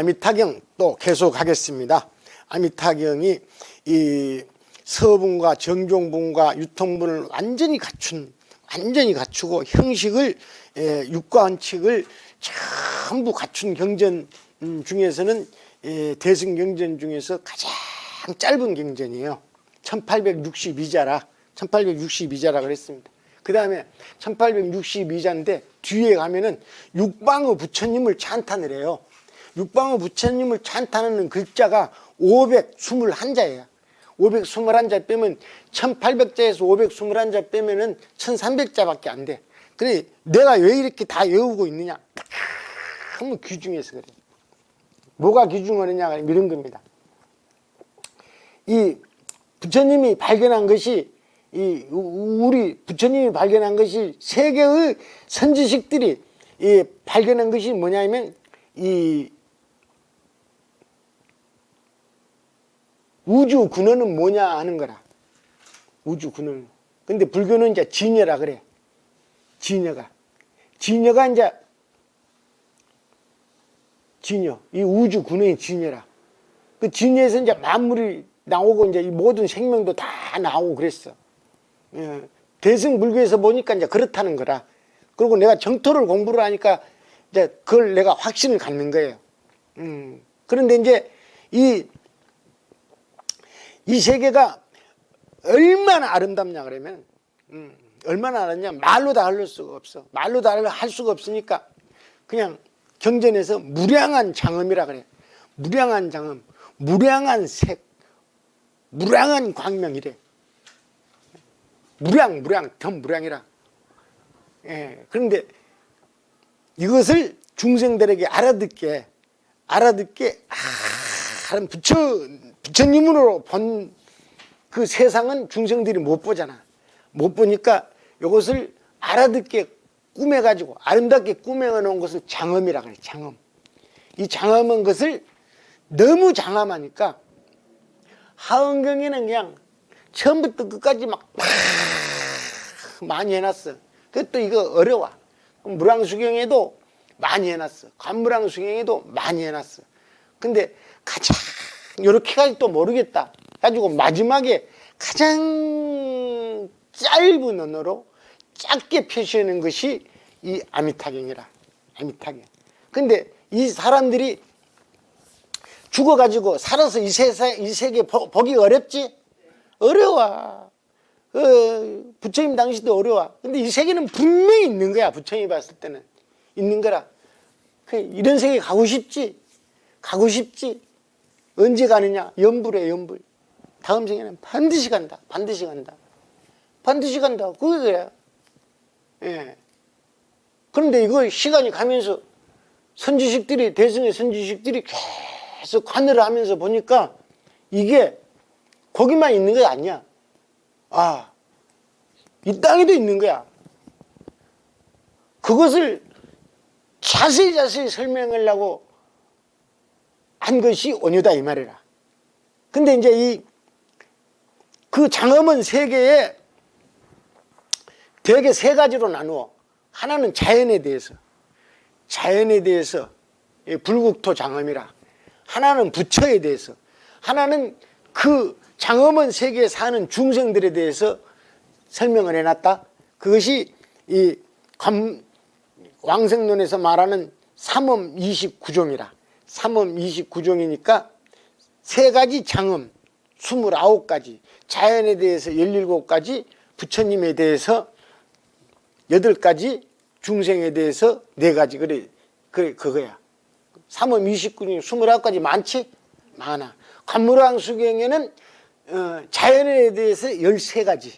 아미타경 또 계속하겠습니다. 아미타경이 이 서분과 정종분과 유통분을 완전히 갖춘 완전히 갖추고 형식을 에, 육과 원칙을 전부 갖춘 경전 음, 중에서는 에, 대승 경전 중에서 가장 짧은 경전이에요. 1862자라 1862자라 그랬습니다. 그 다음에 1862자인데 뒤에 가면은 육방의 부처님을 찬탄을 해요. 육방의 부처님을 찬탄하는 글자가 521자예요. 521자 빼면 1800자에서 521자 빼면은 1300자밖에 안 돼. 그래 내가 왜 이렇게 다 외우고 있느냐? 너무 귀중해서 그래. 뭐가 귀중하느냐가 이런 겁니다. 이 부처님이 발견한 것이 이 우- 우리 부처님이 발견한 것이 세계의 선지식들이 이 발견한 것이 뭐냐면 이 우주 근원은 뭐냐 하는 거라. 우주 근원. 근데 불교는 이제 진여라 그래. 진여가. 진여가 이제 진여. 이 우주 근원이 진여라. 그 진여에서 이제 만물이 나오고 이제 이 모든 생명도 다 나오고 그랬어. 예. 대승 불교에서 보니까 이제 그렇다는 거라. 그리고 내가 정토를 공부를 하니까 이제 그걸 내가 확신을 갖는 거예요. 음. 그런데 이제 이, 이 세계가 얼마나 아름답냐 그러면, 음, 얼마나 아름답냐 말로 다 할 수가 없어. 말로 다 할 수가 없으니까 그냥 경전에서 무량한 장엄이라 그래. 무량한 장엄, 무량한 색, 무량한 광명이래. 무량, 무량, 더 무량이라. 예. 그런데 이것을 중생들에게 알아듣게, 알아듣게, 아, 하는 부처, 부처님으로 본 그 세상은 중생들이 못 보잖아. 못 보니까 이것을 알아듣게 꾸며가지고 아름답게 꾸며놓은 놓은 것을 장엄이라 그래, 장엄. 이 장엄한 것을 너무 장엄하니까 하은경에는 그냥 처음부터 끝까지 막 많이 해놨어. 그것도 이거 어려워. 무랑수경에도 많이 해놨어. 관무랑수경에도 많이 해놨어. 근데 가장 이렇게까지 또 모르겠다. 가지고 마지막에 가장 짧은 언어로 짧게 표시하는 것이 이 아미타경이라. 아미타경. 근데 이 사람들이 죽어가지고 살아서 이 세상 이 세계 보- 보기 어렵지? 어려워. 어, 부처님 당시도 어려워. 근데 이 세계는 분명히 있는 거야. 부처님이 봤을 때는 있는 거라. 그 이런 세계 가고 싶지? 가고 싶지? 언제 가느냐? 연불에 연불. 다음 생에는 반드시 간다. 반드시 간다. 반드시 간다. 그래. 예. 그런데 이거 시간이 가면서 선지식들이 대승의 선지식들이 계속 관여를 하면서 보니까 이게 거기만 있는 게 아니야. 아, 이 땅에도 있는 거야. 그것을 자세히 자세히 설명하려고 한 것이 원유다 이 말이라. 근데 이제 이 그 장엄한 세계에 대개 세 가지로 나누어. 하나는 자연에 대해서. 자연에 대해서 이 불국토 장엄이라. 하나는 부처에 대해서. 하나는 그 장엄한 세계에 사는 중생들에 대해서 설명을 해놨다. 그것이 이 관- 왕생론에서 말하는 삼엄 29종이라. 삼엄 29종이니까 세 가지 장엄 29가지, 자연에 대해서 17가지, 부처님에 대해서 8가지, 중생에 대해서 4가지. 그래, 그래, 그거야. 삼엄 29중에 29가지 많지? 많아. 관무랑 수경에는 어, 자연에 대해서 13가지.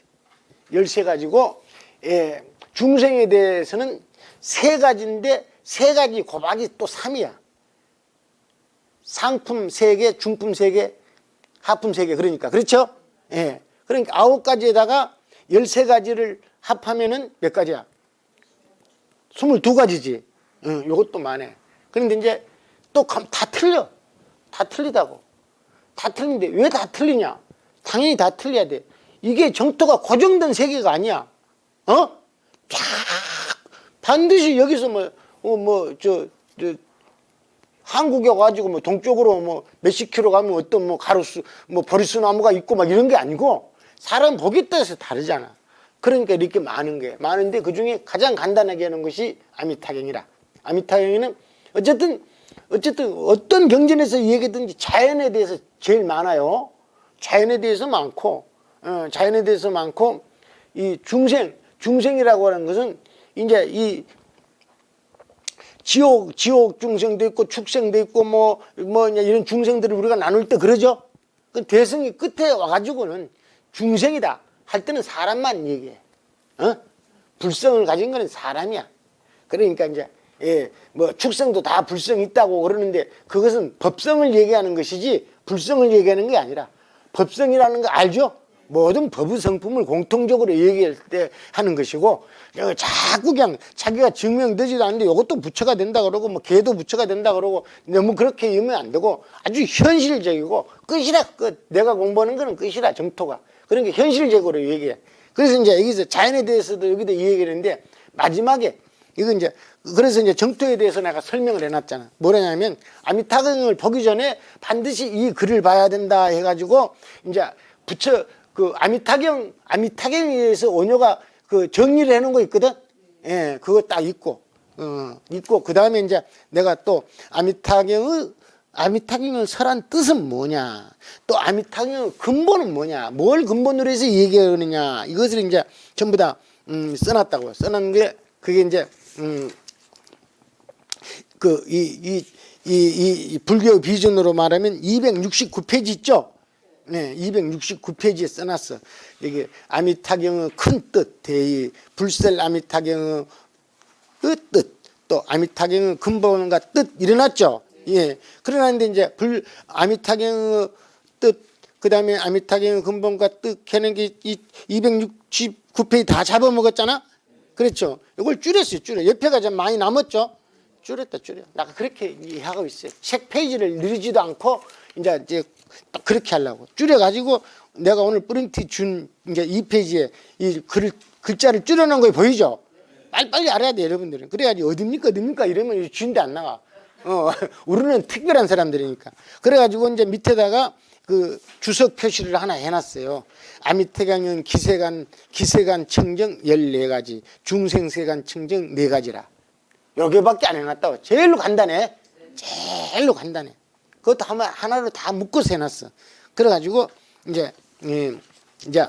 13가지고, 예, 중생에 대해서는 세 가지인데, 세 가지 곱하기 또 3이야. 상품 세개 중품 세개 하품 세개 그러니까. 그렇죠? 예. 그러니까 아홉 가지에다가 열세 가지를 합하면은 몇 가지야? 스물두 가지지. 응, 요것도 많네. 그런데 이제 또 다 틀려. 다 틀리다고. 다 틀린데 왜 다 틀리냐? 당연히 다 틀려야 돼. 이게 정토가 고정된 세계가 아니야. 어? 쫙 반드시 여기서 뭐, 어, 뭐, 저, 저, 한국에 와가지고 뭐 동쪽으로 뭐 몇십 킬로 가면 어떤 뭐 가로수 뭐 버리수 나무가 있고 막 이런 게 아니고 사람 보기 따라서 다르잖아. 그러니까 이렇게 많은 게 많은데 그 중에 가장 간단하게 하는 것이 아미타경이라. 아미타경에는 어쨌든 어쨌든 어떤 경전에서 얘기든지 자연에 대해서 제일 많아요. 자연에 대해서 많고 어, 자연에 대해서 많고 이 중생 중생이라고 하는 것은 이제 이 지옥 지옥 중생도 있고 축생도 있고 뭐뭐 이런 중생들을 우리가 나눌 때 그러죠. 그 대승이 끝에 와가지고는 중생이다 할 때는 사람만 얘기해. 어? 불성을 가진 거는 사람이야. 그러니까 이제 예, 뭐 축생도 다 불성 있다고 그러는데 그것은 법성을 얘기하는 것이지 불성을 얘기하는 게 아니라 법성이라는 거 알죠? 모든 법의 성품을 공통적으로 얘기할 때 하는 것이고 어, 자꾸 그냥 자기가 증명되지도 않는데 이것도 부처가 된다 그러고 뭐 개도 부처가 된다 그러고 너무 그렇게 이으면 안 되고 아주 현실적이고 끝이라 끝 내가 공부하는 거는 끝이라 정토가 그러니까 현실적으로 얘기해 그래서 이제 여기서 자연에 대해서도 여기도 이 얘기를 했는데 마지막에 이거 이제 그래서 이제 정토에 대해서 내가 설명을 해놨잖아. 뭐냐면 아미타경을 보기 전에 반드시 이 글을 봐야 된다 해가지고 이제 부처 그 아미타경 아미타경에 의해서 원효가 그 정리를 해놓은 거 있거든. 예, 그거 딱 있고 어 있고 그 다음에 이제 내가 또 아미타경의 아미타경의 설한 뜻은 뭐냐? 또 아미타경의 근본은 뭐냐? 뭘 근본으로 해서 얘기하느냐? 이것을 이제 전부 다 음, 써놨다고요. 써놓은 게 그게 이제 음, 그 이 이 이 이 불교 비준으로 말하면 269페이지 있죠? 네, 269페이지에 써놨어. 이게 아미타경의 큰 뜻, 대의, 불셀 아미타경의 그 뜻, 또 아미타경의 근본과 뜻 일어났죠. 예. 그러는데 이제 불 아미타경의 뜻, 그 다음에 아미타경의 근본과 뜻 하는 게이 269페이지 다 잡아먹었잖아. 그렇죠. 이걸 줄였어요. 줄여. 옆에가 좀 많이 남았죠. 줄였다 줄여. 내가 그렇게 이해하고 있어요. 책 페이지를 늘리지도 않고 이제 이제 딱 그렇게 하려고 줄여가지고 내가 오늘 프린트 준 이제 이 페이지에 이 글, 글자를 줄여놓은 거 보이죠? 빨리빨리 알아야 돼 여러분들은. 그래야지 어딥니까 어딥니까 이러면 준데 안 나와. 어, 우리는 특별한 사람들이니까. 그래가지고 이제 밑에다가 그 주석 표시를 하나 해놨어요. 아미태강은 기세간, 기세간 청정 14가지, 중생세간 청정 4가지라. 여기밖에 안 해놨다고. 제일로 간단해. 제일로 간단해. 그것도 하나, 하나로 다 묶어서 해놨어. 그래가지고, 이제, 예, 이제,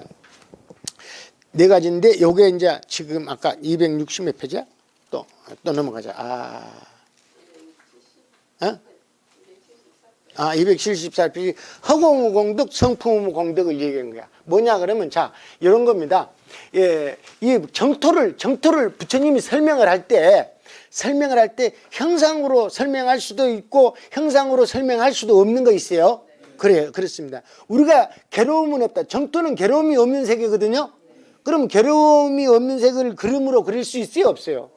네 가지인데, 요게 이제 지금 아까 260몇 페이지야? 또, 또 넘어가자. 아. 어? 아, 274페이지 허공무 공덕 성품무 공덕을 얘기한 거야. 뭐냐 그러면 자 이런 겁니다. 예, 이 정토를 정토를 부처님이 설명을 할 때 설명을 할 때 형상으로 설명할 수도 있고 형상으로 설명할 수도 없는 거 있어요. 그래요, 그렇습니다. 우리가 괴로움은 없다. 정토는 괴로움이 없는 세계거든요. 그럼 괴로움이 없는 색을 그림으로 그릴 수 있어요, 없어요?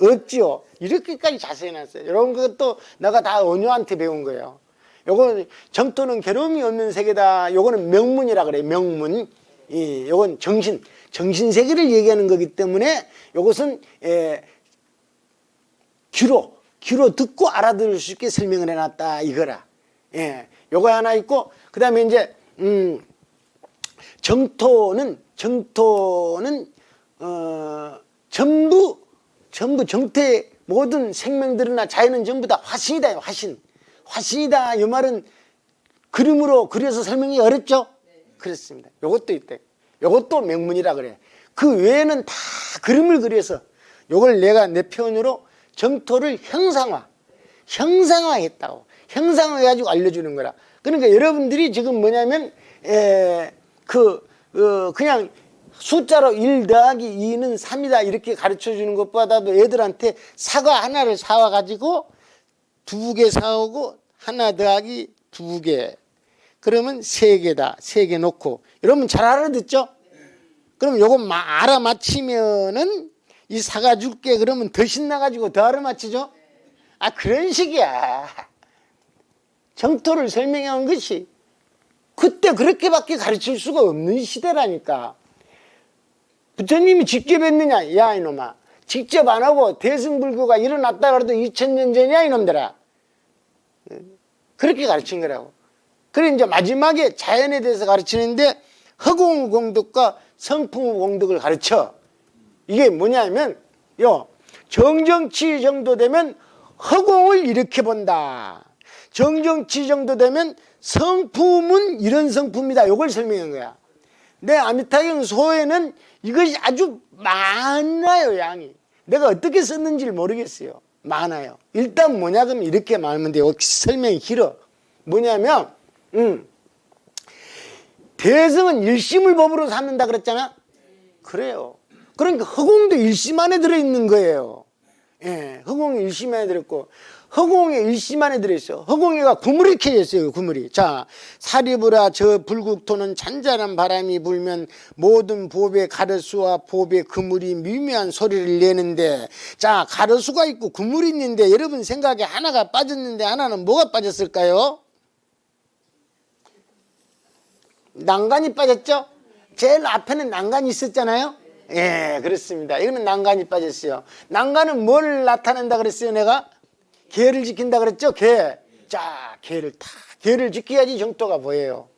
없지요. 이렇게까지 자세히 놨어요. 이런 것도 내가 다 원효한테 배운 거예요. 요거는 정토는 괴로움이 없는 세계다. 요거는 명문이라 그래요. 명문. 이 요건 정신, 정신 세계를 얘기하는 거기 때문에 요것은 에, 귀로 귀로 듣고 알아들을 수 있게 설명을 해놨다 이거라. 예, 요거 하나 있고 그 다음에 이제 음, 정토는 정토는 어, 전부 전부 정토의 모든 생명들이나 자연은 전부 다 화신이다 화신. 화신이다 이 말은 그림으로 그려서 설명이 어렵죠? 그렇습니다. 요것도 있대. 요것도 명문이라 그래. 그 외에는 다 그림을 그려서 요걸 내가 내 표현으로 정토를 형상화, 형상화했다고. 형상화해가지고 알려주는 거라. 그러니까 여러분들이 지금 뭐냐면 에, 그 어, 그냥 숫자로 1 더하기 2는 3이다 이렇게 가르쳐 주는 것보다도 애들한테 사과 하나를 사와 가지고 두 개 사오고 하나 더하기 두 개. 그러면 세 개다. 세 개 놓고. 여러분 잘 알아듣죠? 그럼 요거 마- 알아맞히면은 이 사과 줄게 그러면 더 신나가지고 더 알아맞히죠? 아 그런 식이야. 정토를 설명해 온 것이 그때 그렇게밖에 가르칠 수가 없는 시대라니까. 부처님이 직접 했느냐? 야 이놈아. 직접 안 하고 대승불교가 일어났다 그래도 2000년 전이야 이놈들아. 그렇게 가르친 거라고. 그래 이제 마지막에 자연에 대해서 가르치는데 허공 공덕과 성품 공덕을 가르쳐. 이게 뭐냐면 요 정정치 정도 되면 허공을 이렇게 본다. 정정치 정도 되면 성품은 이런 성품이다. 요걸 설명한 거야. 내 아미타경 소에는 이것이 아주 많아요, 양이. 내가 어떻게 썼는지를 모르겠어요. 많아요. 일단 뭐냐 그러면 이렇게 말하면 돼요. 설명이 길어. 뭐냐면 음. 대성은 일심을 법으로 삼는다 그랬잖아. 그래요. 그러니까 허공도 일심 안에 들어있는 거예요. 예, 허공이 일심 안에 들었고 허공에 일심 안에 들어있어. 허공에가 구물이 켜져 있어요. 구물이. 자, 사리부라 저 불국토는 잔잔한 바람이 불면 모든 보배 가르수와 보배 그물이 미묘한 소리를 내는데 자, 가르수가 있고 그물이 있는데 여러분 생각에 하나가 빠졌는데 하나는 뭐가 빠졌을까요? 난간이 빠졌죠? 제일 앞에는 난간이 있었잖아요? 예, 그렇습니다. 이거는 난간이 빠졌어요. 난간은 뭘 나타낸다 그랬어요, 내가? 개를 지킨다 그랬죠? 개. 자, 개를 다, 개를 지켜야지 정토가 보여요.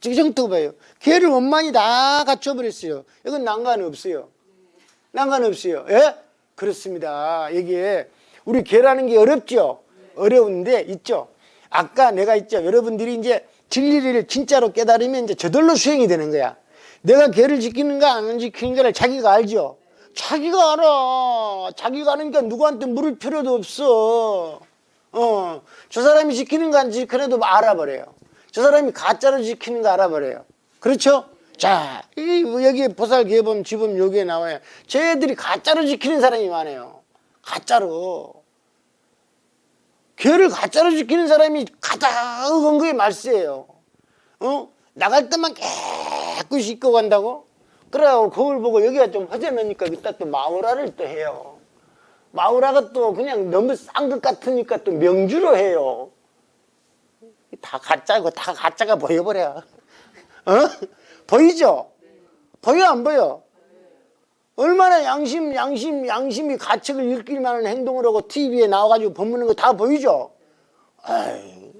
지금 정토가 보여요. 개를 원만히 다 갖춰버렸어요. 이건 난간 없어요. 난간 없어요. 예? 그렇습니다. 이게 우리 개라는 게 어렵죠? 어려운데 있죠? 아까 내가 있죠? 여러분들이 이제 진리를 진짜로 깨달으면 이제 저절로 수행이 되는 거야. 내가 개를 지키는가 안 지키는가를 자기가 알죠? 자기가 알아. 자기가 아니까 누구한테 물을 필요도 없어. 어, 저 사람이 지키는가 안 지키는가도 알아버려요. 저 사람이 가짜로 지키는가 알아버려요. 그렇죠? 자, 이 여기 보살 개범 지범 여기에 나와요. 쟤들이 가짜로 지키는 사람이 많아요. 가짜로. 개를 가짜로 지키는 사람이 가장 그게 말세예요. 어? 나갈 때만 깨 끗이 입고 간다고? 그래요. 거울 보고 여기가 좀 허전하니까 이따 또 마우라를 또 해요. 마우라가 또 그냥 너무 싼 것 같으니까 또 명주로 해요. 다 가짜고 다 가짜가 보여버려. 어? 보이죠? 보여 안 보여? 얼마나 양심 양심 양심이 가책을 일으킬 만한 행동을 하고 TV에 나와가지고 법무는 거 다 보이죠? 아이,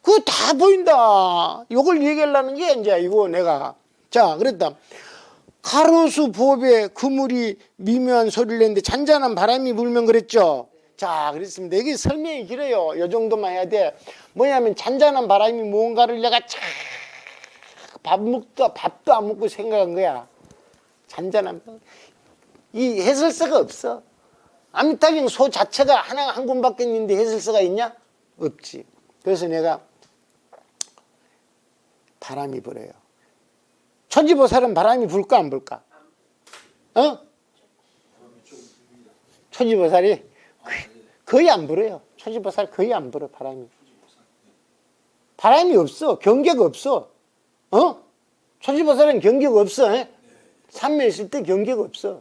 그거 다 보인다. 이걸 얘기하려는 게 이제 이거 내가 자 그랬다. 가로수 보배 그물이 미묘한 소리를 내는데 잔잔한 바람이 불면 그랬죠. 자 그랬습니다. 이게 설명이 길어요. 요 정도만 해야 돼. 뭐냐면 잔잔한 바람이 뭔가를 내가 쫙밥 먹다 밥도 안 먹고 생각한 거야. 잔잔한. 이 해설서가 없어. 아미타경 소 자체가 하나 한 군밖에 있는데 해설서가 있냐? 없지. 그래서 내가 바람이 불어요. 초지보살은 바람이 불까 안 불까? 어? 초지보살이 거의 안 불어요. 초지보살 거의 안 불어 바람이. 바람이 없어. 경계가 없어. 어? 초지보살은 경계가 없어. 에? 산매 있을 때 경계가 없어.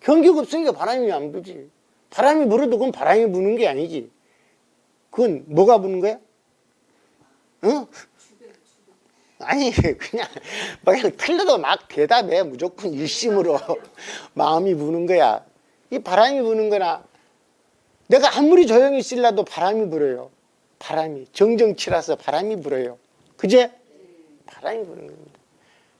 경계가 없으니까 바람이 안 불지. 바람이 불어도 그건 바람이 부는 게 아니지. 그건 뭐가 부는 거야? 어? 아니 그냥 그냥 틀려도 막 대답해. 무조건 일심으로. 마음이 부는 거야. 이 바람이 부는 거나 내가 아무리 조용히 있으려도 바람이 불어요. 바람이. 정정치라서 바람이 불어요. 그제? 바람이 부는 겁니다.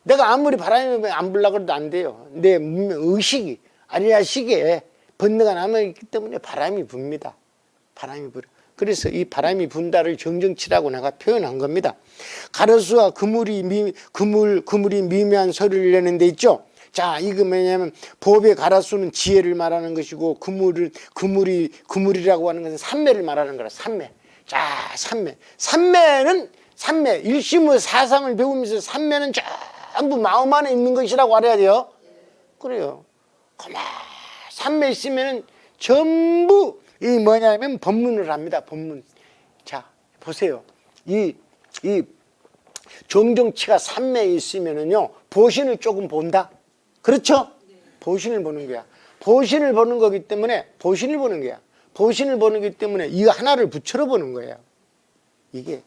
내가 아무리 바람이 안 불려고 해도 안 돼요. 내 의식이 아리아식에 번뇌가 남아있기 때문에 바람이 붑니다. 바람이 불어 그래서 이 바람이 분다를 정정치라고 내가 표현한 겁니다. 가로수와 그물이 미, 그물 그물이 미묘한 소리를 내는 데 있죠. 자, 이거 뭐냐면 법의 가라수는 지혜를 말하는 것이고 그물을 그물이 그물이라고 하는 것은 삼매를 말하는 거라. 삼매. 자, 삼매. 삼매는 삼매 일심의 사상을 배우면서 삼매는 전부 마음 안에 있는 것이라고 알아야 돼요. 그래요. 가만 삼매 있으면은 전부 이 뭐냐면 법문을 합니다. 법문. 자, 보세요. 이, 이 정정치가 삼매에 있으면은요, 보신을 조금 본다. 그렇죠? 보신을 보는 거야. 보신을 보는 거기 때문에, 보신을 보는 거야. 보신을 보는 거기 때문에 이거 하나를 붙여러 보는 거예요. 이게.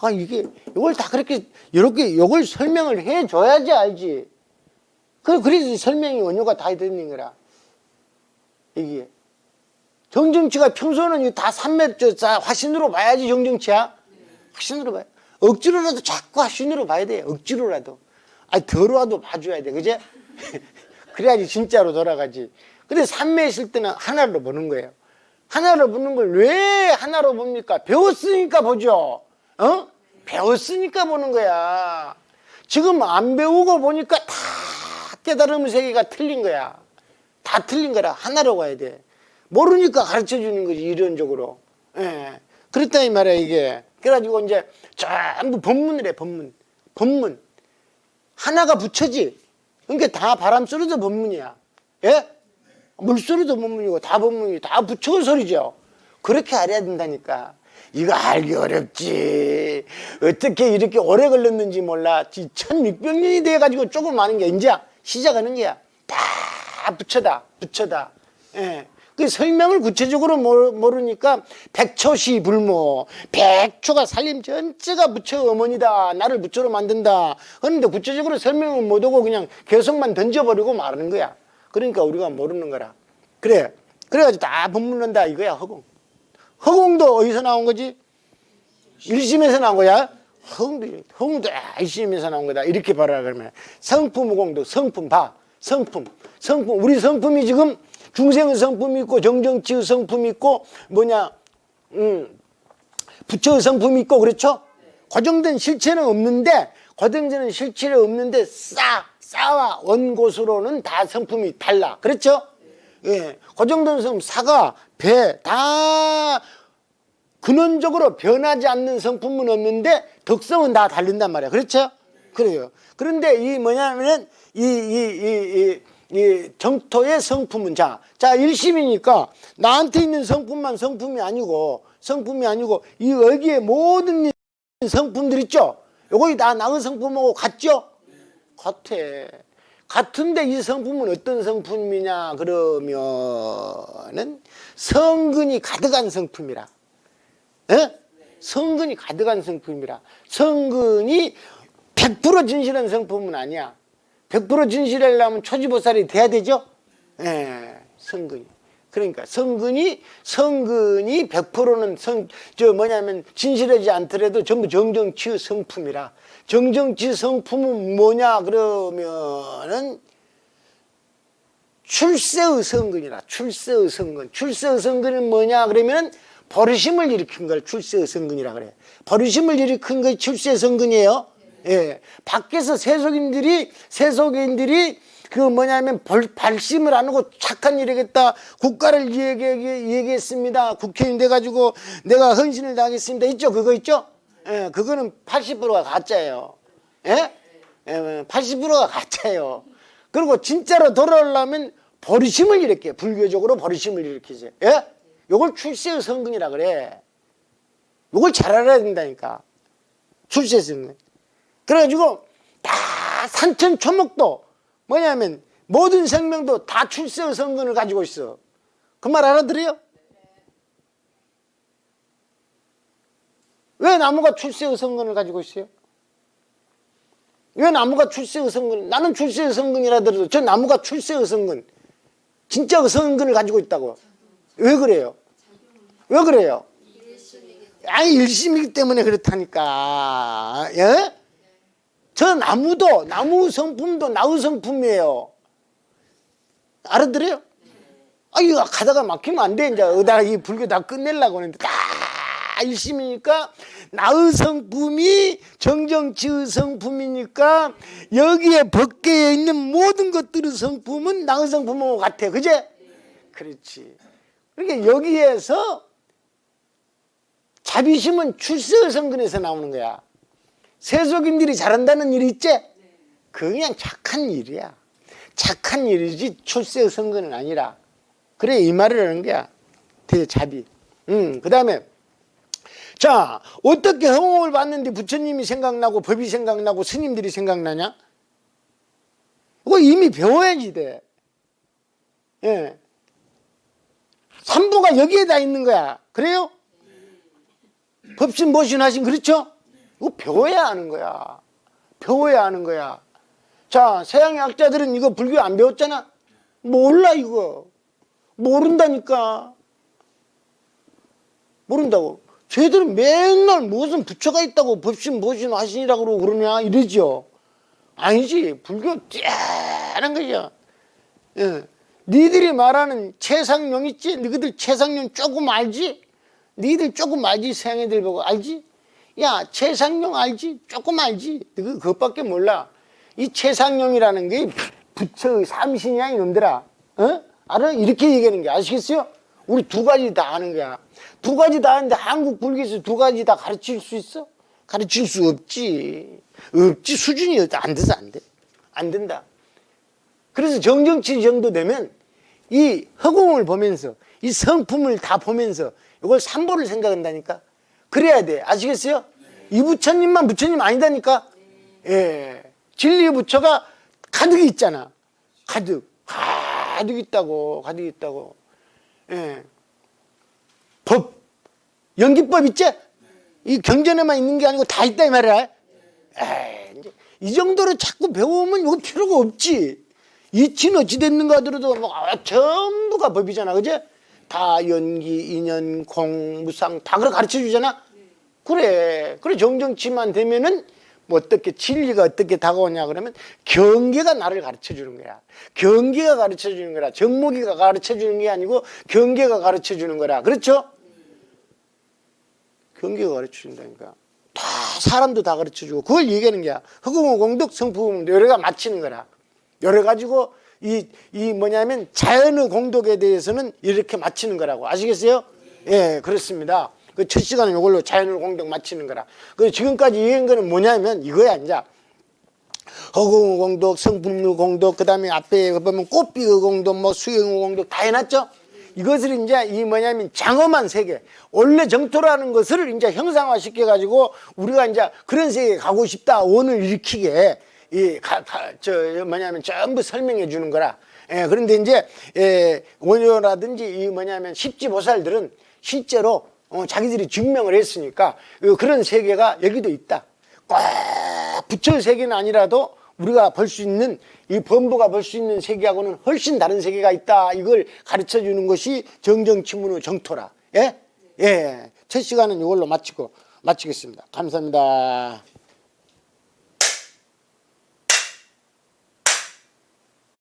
아, 이게, 이걸 다 그렇게, 이렇게, 이걸 설명을 해줘야지 알지. 그, 그래서 설명이 원료가 다 되는 거라. 이게. 정정치가 평소는 다 삼매 저 자, 화신으로 봐야지 정정치야. 화신으로 봐야. 억지로라도 자꾸 화신으로 봐야 돼. 억지로라도. 아니 더러워도 봐줘야 돼. 그제? 그래야지 진짜로 돌아가지. 근데 삼매 있을 때는 하나로 보는 거예요. 하나로 보는 걸 왜 하나로 봅니까? 배웠으니까 보죠. 어? 배웠으니까 보는 거야. 지금 안 배우고 보니까 다 깨달음 세계가 틀린 거야. 다 틀린 거라 하나로 가야 돼. 모르니까 가르쳐 주는 거지 이론적으로. 예. 그렇다 이 말이야 이게. 그래가지고 이제 전부 법문을 해 법문. 법문. 하나가 붙여지. 그러니까 다 바람 소리도 법문이야. 예? 물소리도 법문이고 다 법문이 다 붙여 소리죠. 그렇게 알아야 된다니까. 이거 알기 어렵지. 어떻게 이렇게 오래 걸렸는지 몰라. 1600년이 돼가지고 조금 아는 게 이제 시작하는 거야. 다 붙여다, 붙여다. 예. 그 설명을 구체적으로 모르- 모르니까 백초시 불모, 백초가 살림 전체가 부처 어머니다. 나를 부처로 만든다. 그런데 구체적으로 설명을 못하고 그냥 개성만 던져버리고 말하는 거야. 그러니까 우리가 모르는 거라. 그래. 그래가지고 다 법문한다 이거야, 허공. 허공도 어디서 나온 거지? 일심에서 나온 거야. 허공도, 허공도 아, 일심에서 나온 거다. 이렇게 봐라, 그러면. 성품 허공도 성품 봐. 성품. 성품. 우리 성품이 지금 중생의 성품이 있고, 정정치의 성품이 있고, 뭐냐, 음, 부처의 성품이 있고, 그렇죠? 고정된 실체는 없는데, 고정된 실체는 없는데, 싸, 싸와 원곳으로는 다 성품이 달라. 그렇죠? 예. 고정된 성품, 사과, 배, 다 근원적으로 변하지 않는 성품은 없는데 덕성은 다 다른단 말이야. 그렇죠? 그래요. 그런데 이 뭐냐면은 이, 이, 이, 이, 이 정토의 성품은 자, 자, 일심이니까 나한테 있는 성품만 성품이 아니고 성품이 아니고 이 여기에 모든 성품들 있죠? 요거 다 나의 성품하고 같죠? 같아. 같은데 이 성품은 어떤 성품이냐 그러면은 성근이 가득한 성품이라. 예? 성근이 가득한 성품이라. 성근이 100% 진실한 성품은 아니야. 100% 진실하려면 초지보살이 돼야 되죠? 예, 성근이. 그러니까 성근이 성근이 100%는 성 저 뭐냐면 진실하지 않더라도 전부 정정치의 성품이라. 정정치 성품은 뭐냐 그러면은 출세의 성근이라. 출세의 성근. 출세의 성근은 뭐냐 그러면 버르심을 일으킨 걸 출세의 성근이라 그래. 버르심을 일으킨 게 출세의 성근이에요. 예. 밖에서 세속인들이 세속인들이 그 뭐냐면 벌, 발심을 안 하고 착한 일이겠다. 국가를 얘기, 얘기 했습니다. 국회의원 돼가지고 내가 헌신을 당했습니다. 있죠? 그거 있죠? 예, 그거는 80%가 가짜예요. 예? 예, 80%가 가짜예요. 그리고 진짜로 돌아오려면 버리심을 일으켜. 불교적으로 버리심을 일으키지. 예? 요걸 출세의 성근이라 그래. 요걸 잘 알아야 된다니까. 출세의 성근. 그래가지고 다 산천 초목도 뭐냐면 모든 생명도 다 출세의 성근을 가지고 있어. 그 말 알아들어요? 왜 나무가 출세의 성근을 가지고 있어요? 왜 나무가 출세의 성근? 나는 출세의 성근이라 하더라도 저 나무가 출세의 성근, 진짜 의 성근을 가지고 있다고. 왜 그래요? 왜 그래요? 아니 일심이기 때문에 그렇다니까. 예? 저 나무도 나무 성품도 나의 성품이에요. 알아들어요? 아 이거 가다가 막히면 안 돼. 이제 어디다가 이 불교 다 끝내려고 하는데 다 일심이니까 나의 성품이 정정치의 성품이니까 여기에 벗겨에 있는 모든 것들의 성품은 나의 성품하고 같아. 그제? 그렇지. 그러니까 여기에서 자비심은 출세의 성근에서 나오는 거야. 세속인들이 잘한다는 일이 있지? 그 그냥 착한 일이야. 착한 일이지 출세의 성근은 아니라. 그래 이 말을 하는 거야. 대자비. 음, 그 다음에 자 어떻게 허공을 봤는데 부처님이 생각나고 법이 생각나고 스님들이 생각나냐? 그거 이미 배워야지 돼. 예. 삼부가 여기에 다 있는 거야. 그래요? 법신 보신 하신 그렇죠? 이거 배워야 하는 거야. 배워야 하는 거야. 자, 서양 학자들은 이거 불교 안 배웠잖아. 몰라 이거. 모른다니까. 모른다고. 쟤들은 맨날 무슨 부처가 있다고 법신 보신 화신이라고 그러고 그러냐 이러죠. 아니지. 불교 띠하는 거죠. 예. 니들이 말하는 최상용 있지? 너희들 최상용 조금 알지? 니들 조금 알지? 서양 애들 보고 알지? 야 최상용 알지? 조금 알지? 너희 그것밖에 몰라. 이 최상용이라는 게 부처의 삼신이야 이놈들아. 어? 알아? 이렇게 얘기하는 게 아시겠어요? 우리 두 가지 다 아는 거야. 두 가지 다 아는데 한국 불교에서 두 가지 다 가르칠 수 있어? 가르칠 수 없지. 없지. 수준이 안 돼서 안 돼. 안 된다. 그래서 정정치 정도 되면 이 허공을 보면서 이 성품을 다 보면서 이걸 삼보를 생각한다니까. 그래야 돼. 아시겠어요? 이 부처님만 부처님 아니다니까. 예. 진리의 부처가 가득 있잖아. 가득. 가득 있다고. 가득 있다고. 예. 법. 연기법 있지? 이 경전에만 있는 게 아니고 다 있다 이 말이야. 에이, 이 정도로 자꾸 배우면 이거 필요가 없지. 이치는 어찌 됐는가 하더라도 뭐 아, 전부가 법이잖아. 그지? 다 연기, 인연, 공, 무상 다 그걸 가르쳐 주잖아. 그래. 그래 정정치만 되면은 뭐 어떻게 진리가 어떻게 다가오냐 그러면 경계가 나를 가르쳐 주는 거야. 경계가 가르쳐 주는 거라. 정목이가 가르쳐 주는 게 아니고 경계가 가르쳐 주는 거라. 그렇죠? 경계가 가르쳐 준다니까. 다 사람도 다 가르쳐 주고 그걸 얘기하는 거야. 흑음의 공덕, 성품은 여러 가 맞히는 거라. 여러 가지고 이, 이 뭐냐면 자연의 공덕에 대해서는 이렇게 맞히는 거라고. 아시겠어요? 예, 그렇습니다. 그 첫 시간은 이걸로 자연의 공덕 맞히는 거라. 그 지금까지 얘기한 거는 뭐냐면 이거야, 이제. 허공의 공덕, 성품의 공덕, 그 다음에 앞에 보면 꽃비의 공덕, 뭐 수영의 공덕 다 해놨죠? 이것을 이제 이 뭐냐면 장엄한 세계, 원래 정토라는 것을 이제 형상화 시켜 가지고 우리가 이제 그런 세계에 가고 싶다, 원을 일으키게 이, 가, 가, 저, 뭐냐면 전부 설명해 주는 거라. 예, 그런데 이제, 예, 원효라든지 이 뭐냐면 십지보살들은 실제로 어, 자기들이 증명을 했으니까 어, 그런 세계가 여기도 있다. 꼭 부처의 세계는 아니라도 우리가 볼 수 있는 이 범부가 볼 수 있는 세계하고는 훨씬 다른 세계가 있다. 이걸 가르쳐 주는 것이 정정치문의 정토라. 예? 예. 첫 시간은 이걸로 마치고 마치겠습니다. 감사합니다.